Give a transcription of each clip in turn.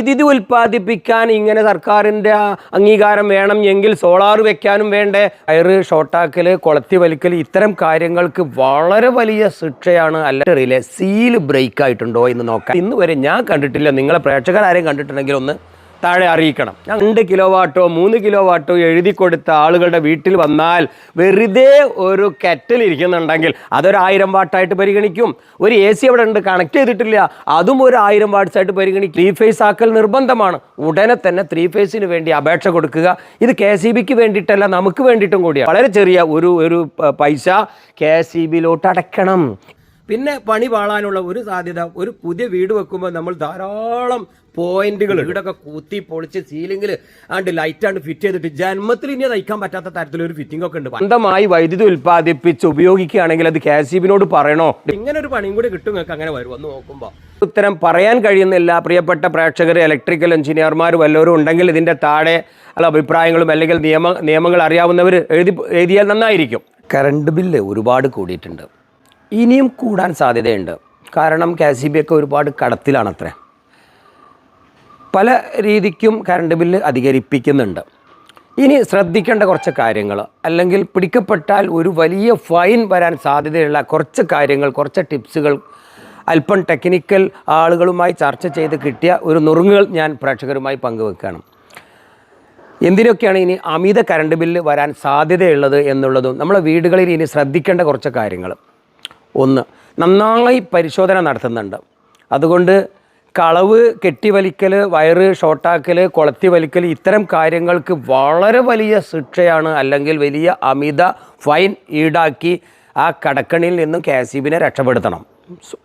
വൈദ്യുതി ഉൽപ്പാദിപ്പിക്കാൻ ഇങ്ങനെ സർക്കാരിന്റെ അംഗീകാരം വേണം എങ്കിൽ സോളാർ വെക്കാനും വേണ്ടേ? വയറ് ഷോട്ടാക്കൽ കൊളത്തി വലിക്കൽ ഇത്തരം കാര്യങ്ങൾക്ക് വളരെ വലിയ ശിക്ഷയാണ് അല്ലറിയില്ലേ സീൽ ബ്രേക്ക് ആയിട്ടുണ്ടോ എന്ന് നോക്കാം. ഇന്ന് വരെ ഞാൻ കണ്ടിട്ടില്ല. നിങ്ങളെ പ്രേക്ഷകർ പ്രേക്ഷകരാരെയും കണ്ടിട്ടുണ്ടെങ്കിൽ ഒന്ന് താഴെ അറിയിക്കണം. രണ്ട് കിലോ വാട്ടോ മൂന്ന് കിലോ വാട്ടോ എഴുതി കൊടുത്ത ആളുകളുടെ വീട്ടിൽ വന്നാൽ വെറുതെ ഒരു കെറ്റൽ ഇരിക്കുന്നുണ്ടെങ്കിൽ അതൊരു ആയിരം വാട്ടായിട്ട് പരിഗണിക്കും. ഒരു എ സി അവിടെ ഉണ്ട് കണക്ട് ചെയ്തിട്ടില്ല. അതും ഒരു ആയിരം വാട്ട്സ് ആയിട്ട് പരിഗണിക്കും. ത്രീ ഫേസ് ആക്കൽ നിർബന്ധമാണ്. ഉടനെ തന്നെ ത്രീ ഫേസിന് വേണ്ടി അപേക്ഷ കൊടുക്കുക. ഇത് കെ സി ബിക്ക് വേണ്ടിയിട്ടല്ല നമുക്ക് വേണ്ടിയിട്ടും കൂടിയാണ്. വളരെ ചെറിയ ഒരു ഒരു പൈസ കെ സി ബിയിലോട്ട് അടയ്ക്കണം. പിന്നെ പണി പാളാനുള്ള ഒരു സാധ്യത ഒരു പുതിയ വീട് വെക്കുമ്പോൾ നമ്മൾ ധാരാളം പോയിന്റുകൾ വീടൊക്കെ കൂത്തി പൊളിച്ച് സീലിംഗിൽ ആണ്ട് ലൈറ്റ് ആണ്ട് ഫിറ്റ് ചെയ്തിട്ട് ജന്മത്തിൽ ഇനി തയ്ക്കാൻ പറ്റാത്ത തരത്തിലൊരു ഫിറ്റിംഗ് ഒക്കെ ഉണ്ട്. സ്വന്തമായി വൈദ്യുതി ഉൽപ്പാദിപ്പിച്ച് ഉപയോഗിക്കുകയാണെങ്കിൽ അത് കെ സി ബിനോട് പറയണോ? ഇങ്ങനെ ഒരു പണിയും കൂടി കിട്ടും നിങ്ങൾക്ക് അങ്ങനെ വരും. ഒന്ന് നോക്കുമ്പോൾ ഉത്തരം പറയാൻ കഴിയുന്നില്ല പ്രിയപ്പെട്ട പ്രേക്ഷകർ ഇലക്ട്രിക്കൽ എഞ്ചിനീയർമാർ വല്ലവരും ഉണ്ടെങ്കിൽ ഇതിന്റെ താഴെ അല്ല അഭിപ്രായങ്ങളും അല്ലെങ്കിൽ നിയമ നിയമങ്ങൾ അറിയാവുന്നവർ എഴുതി എഴുതിയാൽ നന്നായിരിക്കും. കറണ്ട് ബില്ല് ഒരുപാട് കൂടിയിട്ടുണ്ട്. ഇനിയും കൂടാൻ സാധ്യതയുണ്ട്. കാരണം കെ സി ബി ഒക്കെ ഒരുപാട് കടത്തിലാണത്രേ. പല രീതിക്കും കറണ്ട് ബില്ല് അധികരിപ്പിക്കുന്നുണ്ട്. ഇനി ശ്രദ്ധിക്കേണ്ട കുറച്ച് കാര്യങ്ങൾ. അല്ലെങ്കിൽ പിടിക്കപ്പെട്ടാൽ ഒരു വലിയ ഫൈൻ വരാൻ സാധ്യതയുള്ള കുറച്ച് കാര്യങ്ങൾ കുറച്ച് ടിപ്സുകൾ അല്പം ടെക്നിക്കൽ ആളുകളുമായി ചർച്ച ചെയ്ത് കിട്ടിയ ഒരു നുറുങ്ങുകൾ ഞാൻ പ്രേക്ഷകരുമായി പങ്കുവെക്കുകയാണ്. എന്തിനൊക്കെയാണ് ഇനി അമിത കറണ്ട് ബില്ല് വരാൻ സാധ്യതയുള്ളത് എന്നുള്ളതും? നമ്മളെ വീടുകളിൽ ഇനി ശ്രദ്ധിക്കേണ്ട കുറച്ച് കാര്യങ്ങൾ. ഒന്ന് നന്നായി പരിശോധന നടത്തുന്നുണ്ട്. അതുകൊണ്ട് കളവ് കെട്ടിവലിക്കൽ വയറ് ഷോർട്ടാക്കൽ കൊളത്തി വലിക്കൽ ഇത്തരം കാര്യങ്ങൾക്ക് വളരെ വലിയ ശിക്ഷയാണ് അല്ലെങ്കിൽ വലിയ അമിത ഫൈൻ ഈടാക്കി ആ കടക്കണിയിൽ നിന്നും കെ എസ് രക്ഷപ്പെടുത്തണം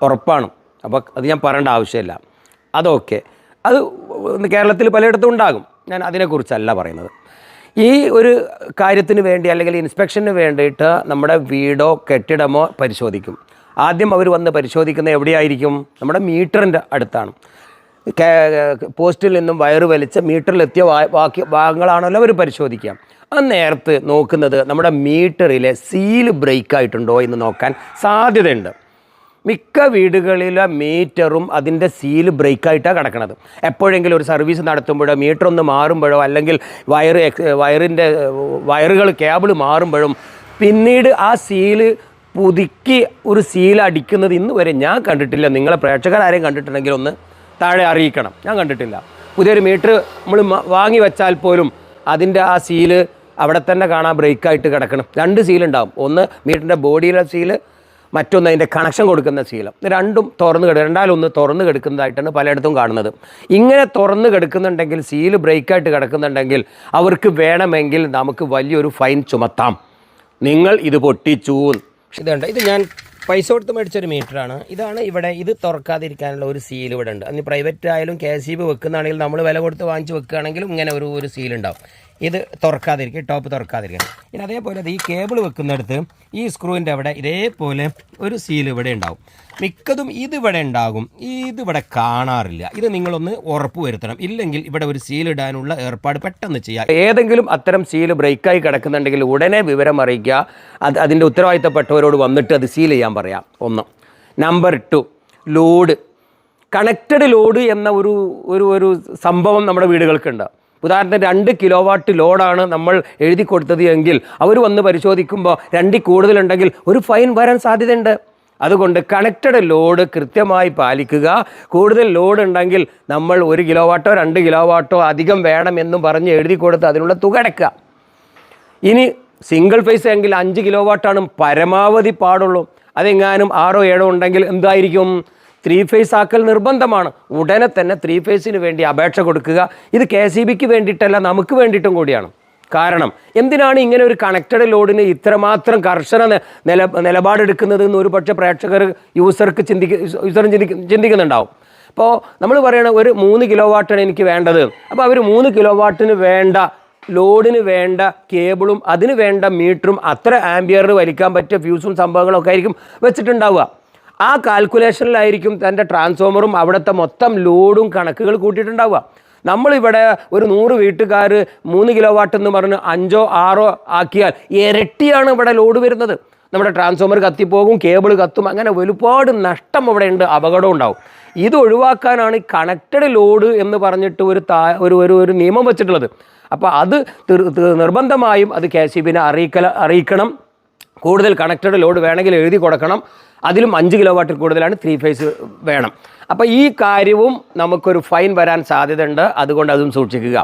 ഉറപ്പാണ്. അപ്പോൾ അത് ഞാൻ പറയേണ്ട ആവശ്യമില്ല. അതൊക്കെ അത് കേരളത്തിൽ പലയിടത്തും ഉണ്ടാകും. ഞാൻ അതിനെക്കുറിച്ചല്ല പറയുന്നത്. ഈ ഒരു കാര്യത്തിന് വേണ്ടി അല്ലെങ്കിൽ ഇൻസ്പെക്ഷന് വേണ്ടിയിട്ട് നമ്മുടെ വീടോ കെട്ടിടമോ പരിശോധിക്കും. ആദ്യം അവർ വന്ന് പരിശോധിക്കുന്നത് എവിടെയായിരിക്കും? നമ്മുടെ മീറ്ററിന്റെ അടുത്താണ്. പോസ്റ്റിൽ നിന്നും വയറ് വലിച്ച മീറ്ററിലെത്തിയ ബാക്കി ഭാഗങ്ങളാണല്ലോ അവർ പരിശോധിക്കുക. ആ നേരത്ത് നോക്കുന്നത് നമ്മുടെ മീറ്ററിലെ സീൽ ബ്രേക്ക് ആയിട്ടുണ്ടോ എന്ന് നോക്കാൻ സാധ്യതയുണ്ട്. മിക്ക വീടുകളിലെ മീറ്ററും അതിന്റെ സീൽ ബ്രേക്കായിട്ടാണ് കിടക്കുന്നത് എപ്പോഴെങ്കിലും ഒരു സർവീസ് നടത്തുമ്പോഴോ മീറ്റർ ഒന്ന് മാറുമ്പോഴോ അല്ലെങ്കിൽ വയറ് വയറിന്റെ വയറുകൾ കേബിൾ മാറുമ്പോഴും പിന്നീട് ആ സീൽ പുതുക്കി ഒരു സീൽ അടിക്കുന്നത് ഇന്ന് വരെ ഞാൻ കണ്ടിട്ടില്ല. നിങ്ങളെ പ്രേക്ഷകരാരെയും കണ്ടിട്ടുണ്ടെങ്കിൽ ഒന്ന് താഴെ അറിയിക്കണം. ഞാൻ കണ്ടിട്ടില്ല. പുതിയൊരു മീറ്റർ നമ്മൾ വാങ്ങി വെച്ചാൽ പോലും അതിന്റെ ആ സീൽ അവിടെ തന്നെ കാണാൻ ബ്രേക്കായിട്ട് കിടക്കണം. രണ്ട് സീലുണ്ടാവും ഒന്ന് മീറ്ററിന്റെ ബോഡിയിലെ സീൽ മറ്റൊന്ന് അതിന്റെ കണക്ഷൻ കൊടുക്കുന്ന ശീലം രണ്ടും തുറന്ന് കിടക്കും രണ്ടാലൊന്ന് തുറന്ന് കിടക്കുന്നതായിട്ടാണ് പലയിടത്തും കാണുന്നത്. ഇങ്ങനെ തുറന്ന് കിടക്കുന്നുണ്ടെങ്കിൽ സീൽ ബ്രേക്കായിട്ട് കിടക്കുന്നുണ്ടെങ്കിൽ അവർക്ക് വേണമെങ്കിൽ നമുക്ക് വലിയൊരു ഫൈൻ ചുമത്താം. നിങ്ങൾ ഇത് പൊട്ടിച്ചു ഇതുണ്ട് ഇത് ഞാൻ പൈസ കൊടുത്ത് മേടിച്ചൊരു മീറ്ററാണ്. ഇതാണ് ഇവിടെ ഇത് തുറക്കാതിരിക്കാനുള്ള ഒരു സീൽ ഇവിടെ ഉണ്ട്. അതിന് പ്രൈവറ്റ് ആയാലും കെ ഇ ബി വെക്കുന്നതാണെങ്കിലും നമ്മൾ വില കൊടുത്ത് വാങ്ങിച്ച് വെക്കുകയാണെങ്കിലും ഇങ്ങനെ ഒരു ഒരു സീൽ ഉണ്ടാവും. ഇത് തുറക്കാതിരിക്കുക ടോപ്പ് തുറക്കാതിരിക്കുക. ഇനി അതേപോലെ ഈ കേബിൾ വെക്കുന്നിടത്ത് ഈ സ്ക്രൂവിന്റെ അവിടെ ഇതേപോലെ ഒരു സീൽ ഇവിടെ ഉണ്ടാവും. മിക്കതും ഇതിവിടെ ഉണ്ടാകും ഇതിവിടെ കാണാറില്ല. ഇത് നിങ്ങളൊന്ന് ഉറപ്പ് വരുത്തണം. ഇല്ലെങ്കിൽ ഇവിടെ ഒരു സീൽ ഇടാനുള്ള ഏർപ്പാട് പെട്ടെന്ന് ചെയ്യാം. ഏതെങ്കിലും അത്തരം സീൽ ബ്രേക്കായി കിടക്കുന്നുണ്ടെങ്കിൽ ഉടനെ വിവരം അറിയിക്കുക. അത് അതിന്റെ ഉത്തരവാദിത്തപ്പെട്ടവരോട് വന്നിട്ട് അത് സീൽ ചെയ്യാൻ പറയാം. ഒന്ന്. Number two load connected load എന്ന ഒരു ഒരു ഒരു സംഭവം നമ്മുടെ വീടുകൾക്കുണ്ട്. ഉദാഹരണത്തിന് രണ്ട് കിലോ വാട്ട് ലോഡാണ് നമ്മൾ എഴുതി കൊടുത്തത് എങ്കിൽ അവർ വന്ന് പരിശോധിക്കുമ്പോൾ രണ്ടിൽ കൂടുതലുണ്ടെങ്കിൽ ഒരു ഫൈൻ വരാൻ സാധ്യതയുണ്ട്. അതുകൊണ്ട് കണക്റ്റഡ് ലോഡ് കൃത്യമായി പാലിക്കുക. കൂടുതൽ ലോഡ് ഉണ്ടെങ്കിൽ നമ്മൾ ഒരു കിലോ വാട്ടോ രണ്ട് കിലോ വാട്ടോ അധികം വേണമെന്നും പറഞ്ഞ് എഴുതി കൊടുത്ത് അതിനുള്ള തുക അടയ്ക്കുക. ഇനി സിംഗിൾ ഫേസ് എങ്കിൽ അഞ്ച് കിലോ വാട്ടാണ് പരമാവധി പാടുള്ളൂ. അതെങ്ങാനും ആറോ ഏഴോ ഉണ്ടെങ്കിൽ എന്തായിരിക്കും? ത്രീ ഫേസ് ആക്കൽ നിർബന്ധമാണ്. ഉടനെ തന്നെ ത്രീ ഫേസിന് വേണ്ടി അപേക്ഷ കൊടുക്കുക. ഇത് കെ സി ബിക്ക് വേണ്ടിയിട്ടല്ല നമുക്ക് വേണ്ടിയിട്ടും കൂടിയാണ്. കാരണം എന്തിനാണ് ഇങ്ങനെ ഒരു കണക്റ്റഡ് ലോഡിന് ഇത്രമാത്രം കർശന നില നിലപാടെടുക്കുന്നത് എന്ന് ഒരു പക്ഷേ പ്രേക്ഷകർ യൂസർക്ക് ചിന്തിക്ക യൂസറും ചിന്തിക്ക ചിന്തിക്കുന്നുണ്ടാവും. അപ്പോൾ നമ്മൾ പറയണ ഒരു മൂന്ന് കിലോ വാട്ടാണ് എനിക്ക് വേണ്ടത്. അപ്പോൾ അവർ മൂന്ന് കിലോ വാട്ടിന് വേണ്ട ലോഡിന് വേണ്ട കേബിളും അതിന് വേണ്ട മീറ്ററും അത്ര ആംബിയറിൽ വലിക്കാൻ പറ്റിയ ഫ്യൂസും സംഭവങ്ങളൊക്കെ ആയിരിക്കും വെച്ചിട്ടുണ്ടാവുക. ആ കാൽക്കുലേഷനിലായിരിക്കും തന്റെ ട്രാൻസ്ഫോമറും അവിടുത്തെ മൊത്തം ലോഡും കണക്കുകൾ കൂട്ടിയിട്ടുണ്ടാവുക. നമ്മളിവിടെ ഒരു നൂറ് വീട്ടുകാർ മൂന്ന് കിലോ വാട്ട് എന്ന് പറഞ്ഞ് അഞ്ചോ ആറോ ആക്കിയാൽ ഇരട്ടിയാണ് ഇവിടെ ലോഡ് വരുന്നത്. നമ്മുടെ ട്രാൻസ്ഫോമർ കത്തിപ്പോകും കേബിൾ കത്തും അങ്ങനെ ഒരുപാട് നഷ്ടം അവിടെ ഉണ്ട് അപകടം ഉണ്ടാവും. ഇത് ഒഴിവാക്കാനാണ് കണക്റ്റഡ് ലോഡ് എന്ന് പറഞ്ഞിട്ട് ഒരു താ ഒരു ഒരു ഒരു നിയമം വെച്ചിട്ടുള്ളത്. അപ്പോൾ അത് നിർബന്ധമായും അത് കെ സി ബിനെ അറിയിക്കല അറിയിക്കണം. കൂടുതൽ കണക്റ്റഡ് ലോഡ് വേണമെങ്കിൽ എഴുതി കൊടുക്കണം. അതിലും അഞ്ച് കിലോ വാട്ടിൽ കൂടുതലാണ് ത്രീ ഫേസ് വേണം. അപ്പോൾ ഈ കാര്യവും നമുക്കൊരു ഫൈൻ വരാൻ സാധ്യതയുണ്ട്. അതുകൊണ്ട് അതും സൂക്ഷിക്കുക.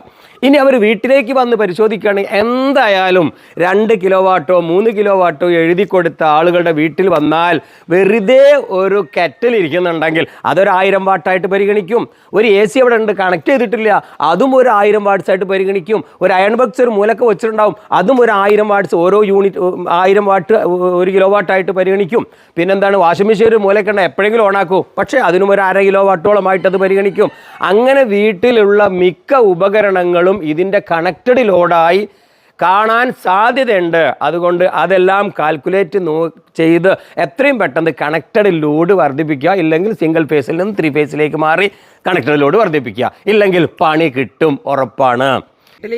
ഇനി അവർ വീട്ടിലേക്ക് വന്ന് പരിശോധിക്കുകയാണെങ്കിൽ എന്തായാലും രണ്ട് കിലോ വാട്ടോ മൂന്ന് കിലോ വാട്ടോ എഴുതി കൊടുത്ത ആളുകളുടെ വീട്ടിൽ വന്നാൽ വെറുതെ ഒരു കെറ്റിൽ ഇരിക്കുന്നുണ്ടെങ്കിൽ അതൊരു വാട്ടായിട്ട് പരിഗണിക്കും. ഒരു എ സി അവിടെ ഉണ്ട് കണക്ട് ചെയ്തിട്ടില്ല അതും ഒരു ആയിരം വാട്ട്സായിട്ട് പരിഗണിക്കും. ഒരു അയൺ ബോക്സ് ഒരു മൂലക്ക് വെച്ചിട്ടുണ്ടാവും അതും ഒരു ആയിരം വാട്ട്സ് ഓരോ യൂണിറ്റ് ആയിരം വാട്ട് ഒരു കിലോ വാട്ടായിട്ട് പരിഗണിക്കും. പിന്നെന്താണ് വാഷിംഗ് മെഷീൻ ഒരു മൂലക്കുണ്ട് എപ്പോഴെങ്കിലും ഓണാക്കും. പക്ഷേ അതിനും ഒരു അര കിലോ വാട്ടോളമായിട്ട് അത് പരിഗണിക്കും. അങ്ങനെ വീട്ടിലുള്ള മിക്ക ഉപകരണങ്ങളും ഇതിന്റെ കണക്റ്റഡ് ലോഡായി കാണാൻ സാധ്യതയുണ്ട്. അതുകൊണ്ട് അതെല്ലാം കാൽക്കുലേറ്റ് നോ ചെയ്ത് എത്രയും പെട്ടെന്ന് കണക്റ്റഡ് ലോഡ് വർദ്ധിപ്പിക്കുക. ഇല്ലെങ്കിൽ സിംഗിൾ ഫേസിൽ നിന്ന് ത്രീ ഫേസിലേക്ക് മാറി കണക്റ്റഡ് ലോഡ് വർദ്ധിപ്പിക്കുക. ഇല്ലെങ്കിൽ പണി കിട്ടും ഉറപ്പാണ്.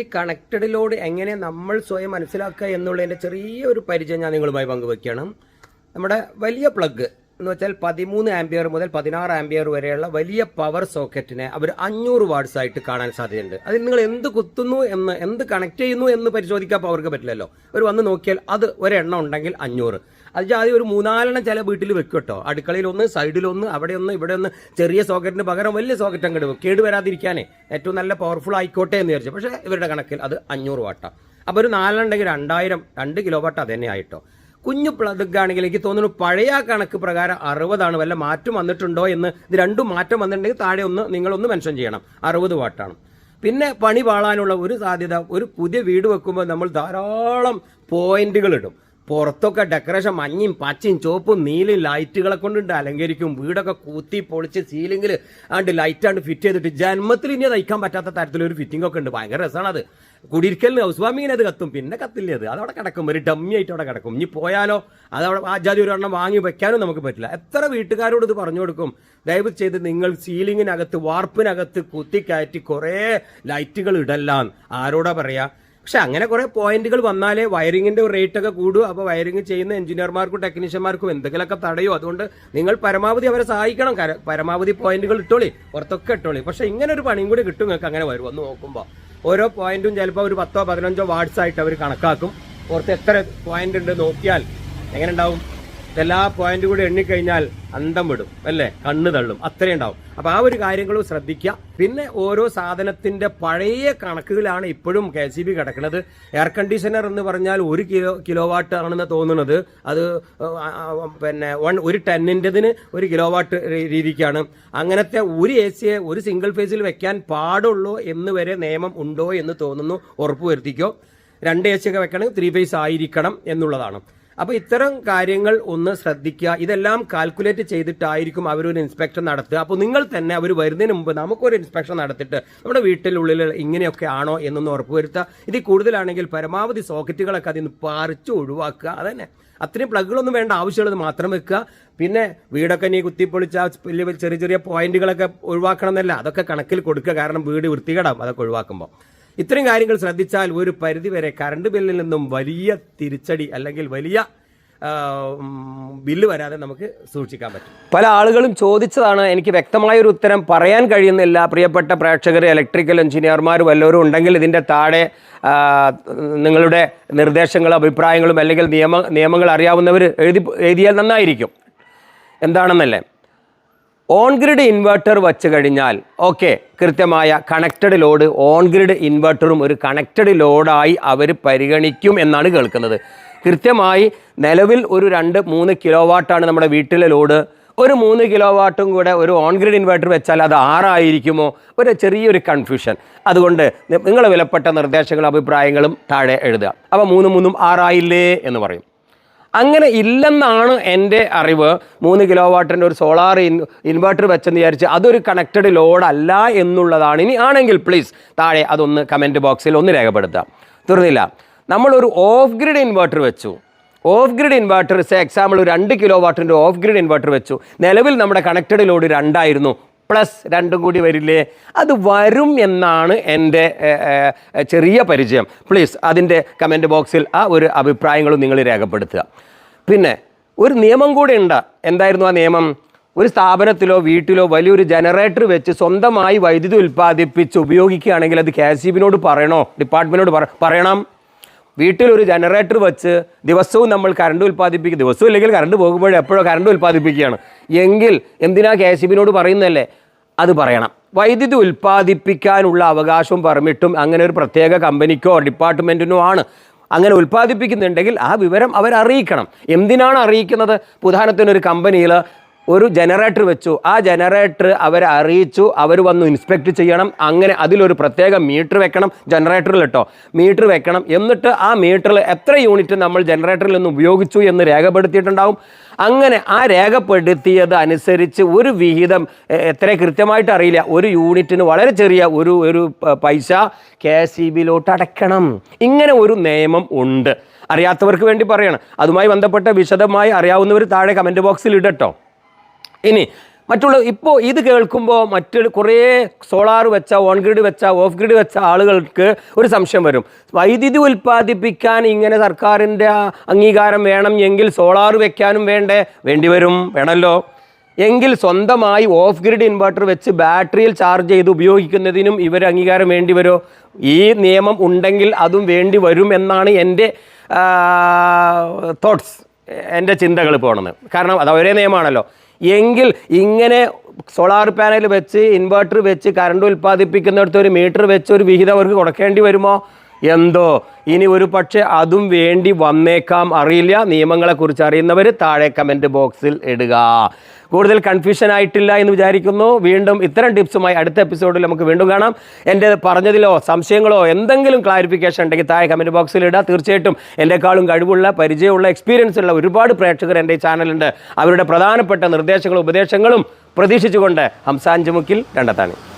ഈ കണക്റ്റഡ് ലോഡ് എങ്ങനെ നമ്മൾ സ്വയം മനസ്സിലാക്കുക എന്നുള്ളതിന്റെ ചെറിയൊരു പരിചയം ഞാൻ നിങ്ങളുമായി പങ്കുവയ്ക്കണം നമ്മുടെ വലിയ പ്ലഗ് എന്ന് വെച്ചാൽ പതിമൂന്ന് ആംബിയർ മുതൽ പതിനാറ് ആംബിയർ വരെയുള്ള വലിയ പവർ സോക്കറ്റിനെ അവർ അഞ്ഞൂറ് വാട്ട്സ് ആയിട്ട് കാണാൻ സാധ്യതയുണ്ട്. അതിൽ നിങ്ങൾ എന്ത് കുത്തുന്നു എന്ന് എന്ത് കണക്ട് ചെയ്യുന്നു എന്ന് പരിശോധിക്കാൻ അവർക്ക് പറ്റില്ലല്ലോ. അവർ വന്ന് നോക്കിയാൽ അത് ഒരെണ്ണം ഉണ്ടെങ്കിൽ അഞ്ഞൂറ്. അത് ആദ്യം ഒരു മൂന്നാലെണ്ണം ചില വീട്ടിൽ വെക്കും കേട്ടോ. അടുക്കളയിൽ ഒന്ന് സൈഡിലൊന്ന് അവിടെ ഒന്ന് ഇവിടെ ഒന്ന് ചെറിയ സോക്കറ്റിന് പകരം വലിയ സോക്കറ്റ് അങ്ങോട്ട് കേട് വരാതിരിക്കാനേ ഏറ്റവും നല്ല പവർഫുൾ ആയിക്കോട്ടെ എന്ന് വിചാരിച്ചു. പക്ഷേ ഇവരുടെ കണക്കിൽ അത് അഞ്ഞൂറ് വാട്ടാണ് അപ്പോൾ ഒരു നാലെണ്ണം ഉണ്ടെങ്കിൽ രണ്ടായിരം രണ്ട് കിലോ വാട്ട് അത് തന്നെ ആയിട്ടോ. കുഞ്ഞു പ്ലഗ് ആണെങ്കിൽ എനിക്ക് തോന്നുന്നു പഴയ കണക്ക് പ്രകാരം അറുപതാണ്. വല്ല മാറ്റം വന്നിട്ടുണ്ടോ എന്ന് ഇത് രണ്ടും മാറ്റം വന്നിട്ടുണ്ടെങ്കിൽ താഴെ ഒന്ന് നിങ്ങളൊന്ന് മെൻഷൻ ചെയ്യണം. അറുപത് വാട്ടാണ്. പിന്നെ പണി വാളാനുള്ള ഒരു സാധ്യത ഒരു പുതിയ വീട് വെക്കുമ്പോൾ നമ്മൾ ധാരാളം പോയിന്റുകൾ ഇടും. പുറത്തൊക്കെ ഡെക്കറേഷൻ മഞ്ഞയും പച്ചയും ചുവപ്പും നീലും ലൈറ്റുകളെ കൊണ്ടുണ്ട്. അലങ്കരിക്കും വീടൊക്കെ കൂത്തി പൊളിച്ച് സീലിംഗിൽ ആണ്ട് ലൈറ്റാണ്ട് ഫിറ്റ് ചെയ്തിട്ട് ജന്മത്തിൽ ഇനി തയ്ക്കാൻ പറ്റാത്ത തരത്തിലൊരു ഫിറ്റിംഗ് ഒക്കെ ഉണ്ട്. ഭയങ്കര രസമാണ് അത്. കുടിയിരിക്കലിന് ഹൗസ് വാമിങ്ങിന് അത് കത്തും. പിന്നെ കത്തില്ല അത്? അതവിടെ കിടക്കും. ഒരു ഡമ്മി ആയിട്ട് അവിടെ കിടക്കും. ഇനി പോയാലോ? അതവിടെ ആ ജാതി ഒരു എണ്ണം വാങ്ങി വെക്കാനും നമുക്ക് പറ്റില്ല. എത്ര വീട്ടുകാരോട് ഇത് പറഞ്ഞു കൊടുക്കും? ദയവ് ചെയ്ത് നിങ്ങൾ സീലിങ്ങിനകത്ത് വാർപ്പിനകത്ത് കുത്തിക്കയറ്റി കുറേ ലൈറ്റുകൾ ഇടല്ലാന്ന്. ആരോടാ പറയാ? പക്ഷെ അങ്ങനെ കുറെ പോയിന്റുകൾ വന്നാലേ വയറിങ്ങിന്റെ റേറ്റ് ഒക്കെ കൂടും. അപ്പോൾ വയറിങ് ചെയ്യുന്ന എഞ്ചിനീയർമാർക്കും ടെക്നീഷ്യന്മാർക്കും എന്തെങ്കിലുമൊക്കെ തടയോ. അതുകൊണ്ട് നിങ്ങൾ പരമാവധി അവരെ സഹായിക്കണം. പരമാവധി പോയിന്റുകൾ ഇട്ടോളി. പുറത്തൊക്കെ ഇട്ടോളി. പക്ഷെ ഇങ്ങനെ ഒരു പണിയും കൂടി കിട്ടും നിങ്ങൾക്ക് അങ്ങനെ വരും. ഒന്ന് നോക്കുമ്പോൾ ഓരോ പോയിന്റും ചിലപ്പോൾ ഒരു പത്തോ പതിനഞ്ചോ വാർഡ്സ് ആയിട്ട് അവർ കണക്കാക്കും. പുറത്ത് എത്ര പോയിന്റ് ഉണ്ട് നോക്കിയാൽ എങ്ങനെ ഉണ്ടാവും? എല്ലാ പോയിന്റ് കൂടി എണ്ണിക്കഴിഞ്ഞാൽ അന്തം വിടും അല്ലേ? കണ്ണ് തള്ളും. അത്രയും ഉണ്ടാവും. അപ്പൊ ആ ഒരു കാര്യങ്ങളും ശ്രദ്ധിക്കുക. പിന്നെ ഓരോ സാധനത്തിന്റെ പഴയ കണക്കുകളാണ് ഇപ്പോഴും കെ സി ബി കിടക്കുന്നത്. എയർ കണ്ടീഷണർ എന്ന് പറഞ്ഞാൽ ഒരു കിലോ കിലോ വാട്ട് ആണെന്ന് തോന്നുന്നത്. അത് പിന്നെ വൺ ഒരു ടെന്നിന്റെതിന് ഒരു കിലോ വാട്ട് രീതിക്കാണ്. അങ്ങനത്തെ ഒരു എ സിയെ ഒരു സിംഗിൾ ഫേസിൽ വെക്കാൻ പാടുള്ളൂ എന്ന് വരെ നിയമം ഉണ്ടോ എന്ന് തോന്നുന്നു. ഉറപ്പുവരുത്തിക്കോ. രണ്ട് എ സി ഒക്കെ വെക്കണമെങ്കിൽ ത്രീ ഫേസ് ആയിരിക്കണം എന്നുള്ളതാണ്. അപ്പോൾ ഇത്തരം കാര്യങ്ങൾ ഒന്ന് ശ്രദ്ധിക്കുക. ഇതെല്ലാം കാൽക്കുലേറ്റ് ചെയ്തിട്ടായിരിക്കും അവരൊരു ഇൻസ്പെക്ഷൻ നടത്തുക. അപ്പോൾ നിങ്ങൾ തന്നെ അവർ വരുന്നതിന് മുമ്പ് നമുക്കൊരു ഇൻസ്പെക്ഷൻ നടത്തിയിട്ട് നമ്മുടെ വീട്ടിനുള്ളിൽ ഇങ്ങനെയൊക്കെ ആണോ എന്നൊന്ന് ഉറപ്പുവരുത്തുക. ഇതിൽ കൂടുതലാണെങ്കിൽ പരമാവധി സോക്കറ്റുകളൊക്കെ അതിൽ നിന്ന് പറിച്ച് ഒഴിവാക്കുക. അതന്നെ. അത്രയും പ്ലഗുകളൊന്നും വേണ്ട ആവശ്യമുള്ളത് മാത്രം വെക്കുക. പിന്നെ വീടൊക്കെ നീ കുത്തിപ്പൊളിച്ച ചെറിയ ചെറിയ പോയിന്റുകളൊക്കെ ഒഴിവാക്കണം എന്നല്ല. അതൊക്കെ കണക്കിൽ കൊടുക്കുക. കാരണം വീട് വൃത്തികേടാവും. അതൊക്കെ ഒഴിവാക്കുമ്പോൾ. ഇത്രയും കാര്യങ്ങൾ ശ്രദ്ധിച്ചാൽ ഒരു പരിധിവരെ കറണ്ട് ബില്ലിൽ നിന്നും വലിയ തിരിച്ചടി അല്ലെങ്കിൽ വലിയ ബില്ല് വരാതെ നമുക്ക് സൂക്ഷിക്കാൻ പറ്റും. പല ആളുകളും ചോദിച്ചതാണ് എനിക്ക് വ്യക്തമായ ഒരു ഉത്തരം പറയാൻ കഴിയുന്നില്ല. പ്രിയപ്പെട്ട പ്രേക്ഷകർ ഇലക്ട്രിക്കൽ എഞ്ചിനീയർമാർ വല്ലവരും ഉണ്ടെങ്കിൽ ഇതിന്റെ താഴെ നിങ്ങളുടെ നിർദ്ദേശങ്ങളും അഭിപ്രായങ്ങളും അല്ലെങ്കിൽ നിയമ നിയമങ്ങൾ അറിയാവുന്നവർ എഴുതി എഴുതിയാൽ നന്നായിരിക്കും. എന്താണെന്നല്ലേ? ഓൺ ഗ്രിഡ് ഇൻവെർട്ടർ വച്ച് കഴിഞ്ഞാൽ ഓക്കെ കൃത്യമായ കണക്റ്റഡ് ലോഡ് ഓൺ ഗ്രിഡ് ഇൻവെർട്ടറും ഒരു കണക്റ്റഡ് ലോഡായി അവർ പരിഗണിക്കും എന്നാണ് കേൾക്കുന്നത്. കൃത്യമായി നിലവിൽ ഒരു രണ്ട് മൂന്ന് കിലോ വാട്ടാണ് നമ്മുടെ വീട്ടിലെ ലോഡ് ഒരു മൂന്ന് കിലോ വാട്ടും കൂടെ ഒരു ഓൺ ഗ്രിഡ് ഇൻവെർട്ടർ വെച്ചാൽ അത് ആറായിരിക്കുമോ? ഒരു ചെറിയൊരു കൺഫ്യൂഷൻ അതുകൊണ്ട് നിങ്ങളെ വിലപ്പെട്ട നിർദ്ദേശങ്ങളും അഭിപ്രായങ്ങളും താഴെ എഴുതുക. അപ്പോൾ മൂന്ന് മൂന്നും ആറായില്ലേ എന്ന് പറയും. അങ്ങനെ ഇല്ലെന്നാണ് എന്റെ അറിവ്. മൂന്ന് കിലോ വാട്ടിന്റെ ഒരു സോളാർ ഇൻ ഇൻവെർട്ടർ വെച്ചെന്ന് വിചാരിച്ച് അതൊരു കണക്റ്റഡ് ലോഡ് അല്ല എന്നുള്ളതാണ്. ഇനി ആണെങ്കിൽ പ്ലീസ് താഴെ അതൊന്ന് കമന്റ് ബോക്സിൽ ഒന്ന് രേഖപ്പെടുത്താം. തീർന്നില്ല. നമ്മളൊരു ഓഫ് ഗ്രിഡ് ഇൻവെർട്ടർ വെച്ചു. Off grid inverter say example രണ്ട് കിലോ വാട്ടിന്റെ ഓഫ് ഗ്രിഡ് ഇൻവെർട്ടർ വെച്ചു. നിലവിൽ നമ്മുടെ കണക്റ്റഡ് ലോഡ് രണ്ടായിരുന്നു. പ്ലസ് രണ്ടും കൂടി വരില്ലേ? അത് വരും എന്നാണ് എന്റെ ചെറിയ പരിചയം. പ്ലീസ് അതിന്റെ കമന്റ് ബോക്സിൽ ആ ഒരു അഭിപ്രായങ്ങളും നിങ്ങൾ രേഖപ്പെടുത്തുക. പിന്നെ ഒരു നിയമം കൂടെ ഉണ്ട്. എന്തായിരുന്നു ആ നിയമം? ഒരു സ്ഥാപനത്തിലോ വീട്ടിലോ വലിയൊരു ജനറേറ്റർ വെച്ച് സ്വന്തമായി വൈദ്യുതി ഉൽപ്പാദിപ്പിച്ച് ഉപയോഗിക്കുകയാണെങ്കിൽ അത് കെ എസ് ബിനോട് പറയണോ? ഡിപ്പാർട്ട്മെന്റിനോട് പറ പറയണം വീട്ടിലൊരു ജനറേറ്റർ വെച്ച് ദിവസവും നമ്മൾ കറണ്ട് ഉൽപ്പാദിപ്പിക്കും. ദിവസവും ഇല്ലെങ്കിൽ കറണ്ട് പോകുമ്പോഴേ എപ്പോഴോ കറണ്ട് ഉൽപ്പാദിപ്പിക്കുകയാണ്. എങ്കിൽ എന്തിനാ കെ എസ് ബിനോട് പറയുന്നതല്ലേ? അത് പറയണം. വൈദ്യുതി ഉൽപ്പാദിപ്പിക്കാനുള്ള അവകാശവും പെർമിറ്റും അങ്ങനെ ഒരു പ്രത്യേക കമ്പനിക്കോ ഡിപ്പാർട്ട്മെന്റിനോ ആണ്. അങ്ങനെ ഉൽപ്പാദിപ്പിക്കുന്നുണ്ടെങ്കിൽ ആ വിവരം അവർ അറിയിക്കണം എന്തിനാണ് അറിയിക്കുന്നത്? ഉദാഹരണത്തിന് ഒരു കമ്പനിയിൽ ഒരു ജനറേറ്റർ വെച്ചു. ആ ജനറേറ്റർ അവരെ അറിയിച്ചു. അവർ വന്ന് ഇൻസ്പെക്ട് ചെയ്യണം. അങ്ങനെ അതിലൊരു പ്രത്യേക മീറ്റർ വെക്കണം ജനറേറ്ററിൽ കേട്ടോ. മീറ്റർ വെക്കണം. എന്നിട്ട് ആ മീറ്ററിൽ എത്ര യൂണിറ്റ് നമ്മൾ ജനറേറ്ററിൽ നിന്ന് ഉപയോഗിച്ചു എന്ന് രേഖപ്പെടുത്തിയിട്ടുണ്ടാവും. അങ്ങനെ ആ രേഖപ്പെടുത്തിയത് അനുസരിച്ച് ഒരു വിഹിതം എത്ര കൃത്യമായിട്ട് അറിയില്ല. ഒരു യൂണിറ്റിന് വളരെ ചെറിയ ഒരു ഒരു പൈസ കെ ഇ ബിയിലോട്ട് അടയ്ക്കണം. ഇങ്ങനെ ഒരു നിയമം ഉണ്ട്. അറിയാത്തവർക്ക് വേണ്ടി പറയണം. അതുമായി ബന്ധപ്പെട്ട വിശദമായി അറിയാവുന്നവർ താഴെ കമന്റ് ബോക്സിൽ ഇടട്ടോ. ഇനി മറ്റുള്ള ഇപ്പോൾ ഇത് കേൾക്കുമ്പോൾ മറ്റു കുറേ സോളാർ വെച്ച ഓൺ ഗ്രിഡ് വെച്ച ഓഫ് ഗ്രിഡ് വെച്ച ആളുകൾക്ക് ഒരു സംശയം വരും. വൈദ്യുതി ഉൽപ്പാദിപ്പിക്കാൻ ഇങ്ങനെ സർക്കാരിന്റെ അംഗീകാരം വേണം എങ്കിൽ സോളാർ വെക്കാനും വേണ്ടേ? വേണ്ടി വരും വേണമല്ലോ എങ്കിൽ സ്വന്തമായി ഓഫ് ഗ്രിഡ് ഇൻവെർട്ടർ വെച്ച് ബാറ്ററിയിൽ ചാർജ് ചെയ്ത് ഉപയോഗിക്കുന്നതിനും ഇവർ അംഗീകാരം വേണ്ടി വരുമോ ഈ നിയമം ഉണ്ടെങ്കിൽ അതും വേണ്ടി വരും എന്നാണ് എന്റെ തോട്ട്സ് എന്റെ ചിന്തകൾ പോണത് കാരണം അത് ഒരേ നിയമമാണല്ലോ. എങ്കിൽ ഇങ്ങനെ സോളാർ പാനൽ വെച്ച് ഇൻവെർട്ടർ വെച്ച് കറണ്ട് ഉൽപ്പാദിപ്പിക്കുന്നിടത്ത് ഒരു മീറ്റർ വെച്ച് ഒരു വിഹിതം അവർക്ക് കൊടുക്കേണ്ടി വരുമോ? എന്തോ? ഇനി ഒരു പക്ഷേ അതും വേണ്ടി വന്നേക്കാം. അറിയില്ല. നിയമങ്ങളെക്കുറിച്ച് അറിയുന്നവർ താഴെ കമന്റ് ബോക്സിൽ ഇടുക. കൂടുതൽ കൺഫ്യൂഷൻ ആയിട്ടില്ല എന്ന് വിചാരിക്കുന്നു. വീണ്ടും ഇത്തരം ടിപ്സുമായി അടുത്ത എപ്പിസോഡിൽ നമുക്ക് വീണ്ടും കാണാം. എന്റെ പറഞ്ഞതിലോ സംശയങ്ങളോ എന്തെങ്കിലും ക്ലാരിഫിക്കേഷൻ ഉണ്ടെങ്കിൽ താഴെ കമന്റ് ബോക്സിൽ ഇടുക. തീർച്ചയായിട്ടും എന്റെക്കാളും കഴിവുള്ള പരിചയമുള്ള എക്സ്പീരിയൻസ് ഉള്ള ഒരുപാട് പ്രേക്ഷകർ എന്റെ ചാനലുണ്ട് അവരുടെ പ്രധാനപ്പെട്ട നിർദ്ദേശങ്ങളും ഉപദേശങ്ങളും പ്രതീക്ഷിച്ചുകൊണ്ട് ഹംസാൻ ജുമുക്കിൽ രണ്ടത്താണി